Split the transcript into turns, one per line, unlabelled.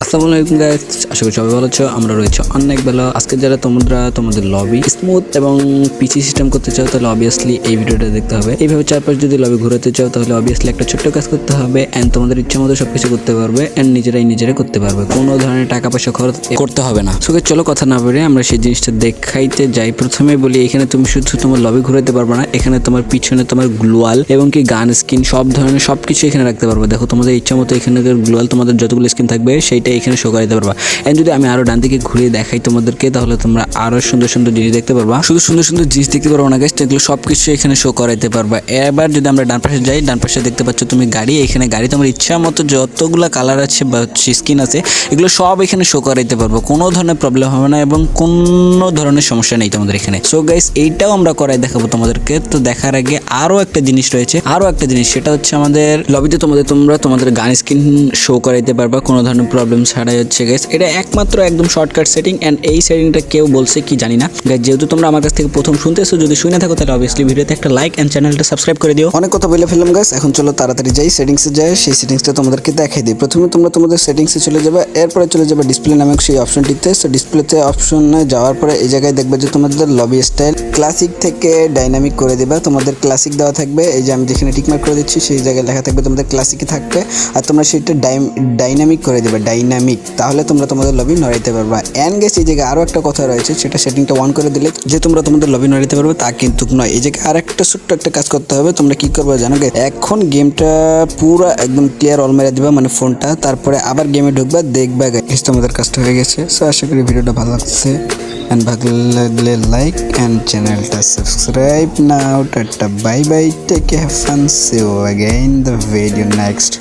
আসসালামু আলাইকুম গাইস আশা করি সবাই ভালো আছো, আমরা রয়েছে অনেক বেলা। আজকে যারা তোমরা তোমাদের লবি স্মুথ এবং পিসি সিস্টেম করতে চাও, তাহলে অবভিয়াসলি এই ভিডিওটা দেখতে হবে। এইভাবে চারপাশ যদি লবি ঘোরাতে চাও, তাহলে অবভিয়াসলি একটা ছোট্ট কাজ করতে হবে এন্ড তোমাদের ইচ্ছা মতো সবকিছু করতে পারবে এন্ড নিজেরাই নিজেরা করতে পারবে। কোনো ধরনের টাকা পয়সা খরচ করতে হবে না। সো চলো কথা না বেড়ে আমরা সেই জিনিসটা দেখাইতে যাই। প্রথমে বলি, এখানে তুমি শুধু তোমার লবি ঘুরাতে পারবে না, এখানে তোমার পিছনে তোমার গ্লোয়াল এবং কি গান স্কিন সব ধরনের সব কিছু এখানে রাখতে পারবে। দেখো, তোমাদের ইচ্ছা মতো এখানে গ্লোয়াল তোমাদের যতগুলো স্কিন থাকবে সেইটা এখানে শো করাতে পারবা। এন্ড যদি আমি আরও ডান দিকে ঘুরিয়ে দেখাই তোমাদেরকে, তাহলে তোমরা আরও সুন্দর সুন্দর জিনিস দেখতে পারবা। শুধু সুন্দর সুন্দর জিনিস দেখতে পারব না গাইস এগুলো সব কিছু এখানে শো করাইতে পারবা। এবার যদি আমরা ডান পাশে যাই, ডান পাশে দেখতে পাচ্ছ তুমি গাড়ি, এখানে গাড়ি তোমার ইচ্ছা মতো যতগুলো কালার আছে বা স্কিন আছে, এগুলো সব এখানে শো করাইতে পারব। কোনো ধরনের প্রবলেম হবে না এবং কোনো ধরনের সমস্যা নেই তোমাদের এখানে। সো গাইস এইটাও আমরা করাই দেখাবো তোমাদেরকে। তো দেখার আগে আরও একটা জিনিস রয়েছে, আরও একটা জিনিস, সেটা হচ্ছে আমাদের লবিতে তোমাদের, তোমরা তোমাদের গান স্কিন শো করাইতে পারবা, কোনো ধরনের প্রবলেম ছাড়াই হচ্ছে গাইস এটা একমাত্র একদম শর্টকাট সেটিং অ্যান্ড এই সেটিংটা কেউ বলছে কি জানি না। Guys, যেহেতু তোমরা আমার কাছ থেকে প্রথম শুনতেছো যদি শুনে থাকো তাহলে অবভিয়াসলি ভিডিওতে একটা লাইক অ্যান্ড চ্যানেলটা সাবস্ক্রাইব করে দিও।
অনেক কথা বলে ফেললাম গাছ এখন চলো তাড়াতাড়ি যাই সেটিংসে যাই সেই সেটিংসটা তোমাদেরকে দেখাই দিই। প্রথমে তোমরা তোমাদের সেটিংসে চলে যাবে এরপরে চলে যাবে ডিসপ্লে নামক সেই অপশনটিতে সো ডিসপ্লেতে অপশনে যাওয়ার পরে এই জায়গায় দেখবে যে তোমাদের লবি স্টাইল ক্লাসিক থেকে ডাইনামিক করে দেবে। তোমাদের ক্লাসিক দেওয়া থাকবে এই যে আমি যেখানে টিকমার্ক করে দিচ্ছি সেই জায়গায় লেখা থাকবে তোমাদের ক্লাসিকে থাকবে। আর তোমরা সেটা ডাইনামিক করে দেবে ডাইনামিক তাহলে তোমরা তোমাদের লবি নড়াইতে পারবা। অ্যান্ড গেস এই জায়গায় আরও একটা কথা রয়েছে, সেটা সেটিংটা অন করে দিলে যে তোমরা তোমাদের লবি নড়াইতে পারবে, তা কিন্তু নয়। এই জায়গায় আর একটা ছোট্ট একটা কাজ করতে হবে, তোমরা কি করবে জানো? এখন গেমটা পুরো একদম ক্লিয়ার অল মেরে দিবা মানে ফোনটা তারপরে আবার গেমে ঢুকবা, দেখবা গাইস তোমাদের কাজটা হয়ে গেছে। সো আশা করি ভিডিওটা ভালো লাগছে। অ্যান্ড ভালো লাগলে লাইক অ্যান্ড চ্যানেলটা subscribe now tata bye bye take have fun see you again the video next